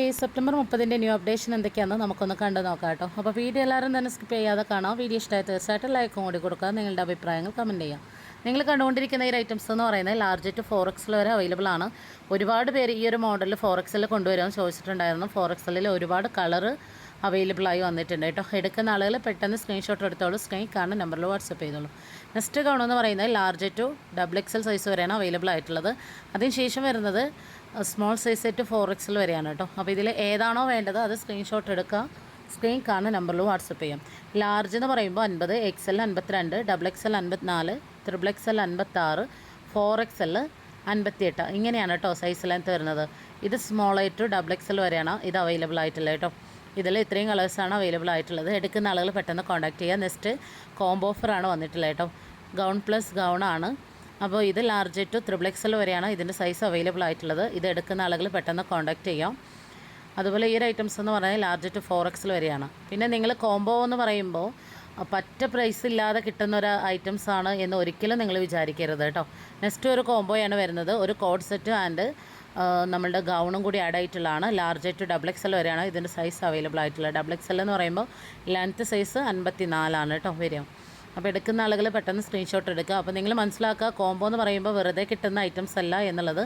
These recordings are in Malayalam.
ഈ സെപ്റ്റംബർ മുപ്പതിന്റെ ന്യൂ അപ്ഡേഷൻ എന്തൊക്കെയാണെന്ന് നമുക്കൊന്ന് കണ്ടു നോക്കാം കേട്ടോ. അപ്പോൾ വീഡിയോ എല്ലാവരും തന്നെ സ്കിപ്പ് ചെയ്യാതെ കാണാം. വീഡിയോ ഇഷ്ടമായി തീർച്ചയായിട്ടും ലൈക്കും കൂടി കൊടുക്കുക. നിങ്ങളുടെ അഭിപ്രായങ്ങൾ കമന്റ് ചെയ്യാം നിങ്ങൾ കണ്ടുകൊണ്ടിരിക്കുന്ന ഈ ഐറ്റംസ് എന്ന് പറയുന്നത് ലാർജ് ടു ഫോർ എക്സിൽ വരെ അവൈലബിൾ ആണ്. ഒരുപാട് പേര് ഈ ഒരു മോഡൽ ഫോർ എക്സിൽ കൊണ്ടുവരുമെന്ന് ചോദിച്ചിട്ടുണ്ടായിരുന്നു. ഫോർ എക്സലിൽ ഒരുപാട് കളറ് അവൈലബിൾ ആയി വന്നിട്ടുണ്ട് കേട്ടോ. എടുക്കുന്ന ആളുകൾ പെട്ടെന്ന് സ്ക്രീൻഷോട്ട് എടുത്തോളൂ. സ്ക്രീൻ കാണുന്ന നമ്പറിൽ വാട്സപ്പ് ചെയ്തോളൂ. നെക്സ്റ്റ് ഗൗൺ എന്ന് പറയുന്നത് large to double XL size വരെയാണ് അവൈലബിൾ ആയിട്ടുള്ളത്. അതിനുശേഷം വരുന്നത് small size to four XL വരെയാണ് കേട്ടോ. അപ്പോൾ ഇതിൽ ഏതാണോ വേണ്ടത് അത് സ്ക്രീൻഷോട്ട് എടുക്കുക സ്ക്രീൻ കാണുന്ന നമ്പറിൽ വാട്സപ്പ് ചെയ്യാം. ലാർജ് എന്ന് പറയുമ്പോൾ അൻപത് എക്സ് എൽ അൻപത്തിരണ്ട് ഡബിൾ എക്സ് എൽ അൻപത്തിനാല് ത്രിബിൾ എക്സ് എൽ അൻപത്താറ് ഫോർ എക്സ് എൽ അൻപത്തിയെട്ട്. ഇങ്ങനെയാണ് കേട്ടോ സൈസ് ലെങ്ത് വരുന്നത്. ഇത് small to double X L വരെയാണ് ഇത് അവൈലബിൾ ആയിട്ടുള്ളത് കേട്ടോ. ഇതിൽ ഇത്രയും കളേഴ്സാണ് അവൈലബിൾ ആയിട്ടുള്ളത്. എടുക്കുന്ന ആളുകൾ പെട്ടെന്ന് കോൺടാക്ട് ചെയ്യുക നെക്സ്റ്റ് കോംബോ ഓഫറാണ് വന്നിട്ടുള്ളത് കേട്ടോ. ഗൗൺ പ്ലസ് ഗൗൺ ആണ്. അപ്പോൾ ഇത് ലാർജ് ടു ത്രിബിൾ എക്സൽ വരെയാണ് ഇതിന്റെ സൈസ് അവൈലബിൾ ആയിട്ടുള്ളത്. ഇത് എടുക്കുന്ന ആളുകൾ പെട്ടെന്ന് കോൺടാക്ട് ചെയ്യാം. അതുപോലെ ഈ ഒരു ഐറ്റംസ് എന്ന് പറഞ്ഞാൽ ലാർജ് ടു ഫോർ എക്സൽ വരെയാണ്. പിന്നെ നിങ്ങൾ കോംബോ എന്ന് പറയുമ്പോൾ പറ്റ പ്രൈസ് ഇല്ലാതെ കിട്ടുന്ന ഒരു ഐറ്റംസ് ആണ് എന്ന് ഒരിക്കലും നിങ്ങൾ വിചാരിക്കരുത് കേട്ടോ. നെക്സ്റ്റ് ഒരു കോംബോയാണ് വരുന്നത്. ഒരു കോഡ് സെറ്റ് ആൻഡ് നമ്മളുടെ ഗൗണും കൂടി ആഡ് ആയിട്ടുള്ളതാണ്. Large to double X L വരെയാണ് ഇതിന്റെ സൈസ് അവൈലബിൾ ആയിട്ടുള്ളത്. ഡബിൾ എക്സ് എൽ എന്ന് പറയുമ്പോൾ ലെങ്ത്ത് സൈസ് അൻപത്തി നാലാണ് കേട്ടോ വരിക. അപ്പോൾ എടുക്കുന്ന ആളുകൾ പെട്ടെന്ന് സ്ക്രീൻഷോട്ട് എടുക്കുക. അപ്പോൾ നിങ്ങൾ മനസ്സിലാക്കുക കോംബോ എന്ന് പറയുമ്പോൾ വെറുതെ കിട്ടുന്ന ഐറ്റംസ് അല്ല എന്നുള്ളത്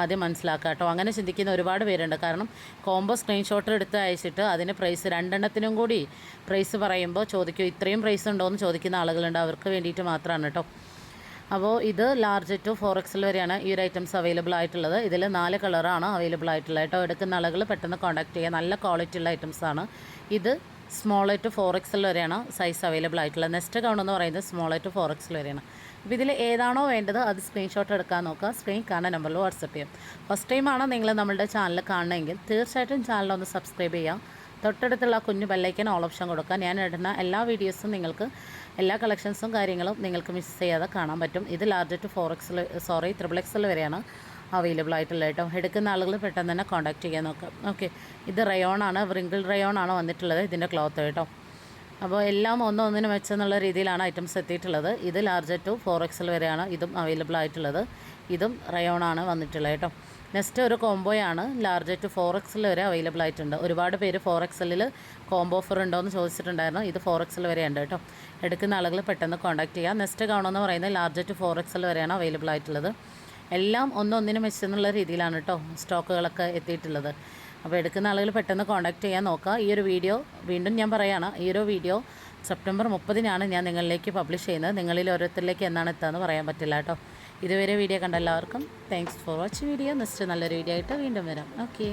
ആദ്യം മനസ്സിലാക്കുക കേട്ടോ അങ്ങനെ ചിന്തിക്കുന്ന ഒരുപാട് പേരുണ്ട്. കാരണം കോംബോ സ്ക്രീൻഷോട്ട് എടുത്ത് അയച്ചിട്ട് അതിന് പ്രൈസ് രണ്ടെണ്ണത്തിനും കൂടി പ്രൈസ് പറയുമ്പോൾ ചോദിക്കും ഇത്രയും പ്രൈസ് ഉണ്ടോ എന്ന് ചോദിക്കുന്ന ആളുകളുണ്ട്. അവർക്ക് വേണ്ടിയിട്ട് മാത്രമാണ് കേട്ടോ അപ്പോൾ ഇത് ലാർജ് ടു ഫോർ എക്സിൽ വരെയാണ് ഈ ഒരു ഐറ്റംസ് അവൈലബിൾ ആയിട്ടുള്ളത്. ഇതിൽ നാല് കളറാണ് അവൈലബിൾ ആയിട്ടുള്ളത് കേട്ടോ. എടുക്കുന്ന ആളുകൾ പെട്ടെന്ന് കോൺടാക്ട് ചെയ്യുക നല്ല ക്വാളിറ്റി ഉള്ള ഐറ്റംസ് ആണ്. ഇത് സ്മോൾ ടു ഫോർ എക്സിൽ വരെയാണ് സൈസ് അവൈലബിൾ ആയിട്ടുള്ളത്. നെക്സ്റ്റ് ഗൗൺ എന്ന് പറയുന്നത് സ്മോൾ ടു ഫോർ എക്സിൽ വരെയാണ്. അപ്പോൾ ഇതിൽ ഏതാണോ വേണ്ടത് അത് സ്ക്രീൻഷോട്ട് എടുക്കാൻ നോക്കുക. സ്ക്രീൻ കാണാൻ നമ്പറിൽ വാട്സപ്പ് ചെയ്യാം. ഫസ്റ്റ് ടൈമാണ് നിങ്ങൾ നമ്മുടെ ചാനൽ കാണണമെങ്കിൽ തീർച്ചയായിട്ടും ചാനൽ ഒന്ന് സബ്സ്ക്രൈബ് ചെയ്യാം തൊട്ടടുത്തുള്ള കുഞ്ഞു ബെല്ലൈക്കൻ ഓൾ ഓപ്ഷൻ കൊടുക്കുക ഞാൻ ഇടുന്ന എല്ലാ വീഡിയോസും നിങ്ങൾക്ക് എല്ലാ കളക്ഷൻസും കാര്യങ്ങളും നിങ്ങൾക്ക് മിസ് ചെയ്യാതെ കാണാൻ പറ്റും. ഇത് large to four XL sorry triple XL വരെയാണ് അവൈലബിൾ ആയിട്ടുള്ളത് കേട്ടോ. എടുക്കുന്ന ആളുകൾ പെട്ടെന്ന് തന്നെ കോൺടാക്ട് ചെയ്യാൻ നോക്കാം. ഓക്കെ ഇത് വ്രിങ്കിൾ റയോൺ ആണ് വന്നിട്ടുള്ളത് ഇതിന്റെ ക്ലോത്ത് കേട്ടോ. അപ്പോൾ എല്ലാം ഒന്നൊന്നിനും വെച്ചെന്നുള്ള രീതിയിലാണ് ഐറ്റംസ് എത്തിയിട്ടുള്ളത്. ഇത് ലാർജ് ടു ഫോർ എക്സിൽ വരെയാണ് ഇതും അവൈലബിൾ ആയിട്ടുള്ളത്. ഇതും റയോൺ ആണ് വന്നിട്ടുള്ളത് കേട്ടോ. നെക്സ്റ്റ് ഒരു കോംബോയാണ്. ലാർജ് ടു ഫോർ എക്സിൽ വരെ അവൈലബിൾ ആയിട്ടുണ്ട്. ഒരുപാട് പേര് ഫോർ എക്സലിൽ കോംബോ ഓഫർ ഉണ്ടോ എന്ന് ചോദിച്ചിട്ടുണ്ടായിരുന്നു. ഇത് ഫോർ എക്സിൽ വരെ ഉണ്ട് കേട്ടോ. എടുക്കുന്ന ആളുകൾ പെട്ടെന്ന് കോൺടാക്ട് ചെയ്യുക നെക്സ്റ്റ് കാണുമെന്ന് പറയുന്നത് ലാർജ് ടു ഫോർ എക്സിൽ വരെയാണ് അവൈലബിൾ ആയിട്ടുള്ളത്. എല്ലാം ഒന്നൊന്നിനും മെച്ചെന്നുള്ള രീതിയിലാണ് കേട്ടോ സ്റ്റോക്കുകളൊക്കെ എത്തിയിട്ടുള്ളത്. അപ്പോൾ എടുക്കുന്ന ആളുകൾ പെട്ടെന്ന് കോൺടാക്ട് ചെയ്യാൻ നോക്കുക. ഈ ഒരു വീഡിയോ വീണ്ടും ഞാൻ പറയുകയാണ് ഈ ഒരു വീഡിയോ സെപ്റ്റംബർ മുപ്പതിനാണ് ഞാൻ നിങ്ങളിലേക്ക് പബ്ലിഷ് ചെയ്യുന്നത്. നിങ്ങളിൽ ഓരോരുത്തരിലേക്ക് എന്നാണ് എത്തുകയെന്ന് പറയാൻ പറ്റില്ല കേട്ടോ. ഇതുവരെ വീഡിയോ കണ്ട എല്ലാവർക്കും thanks for watching video next നല്ലൊരു വീഡിയോ ആയിട്ട് വീണ്ടും വരാം. ഓക്കേ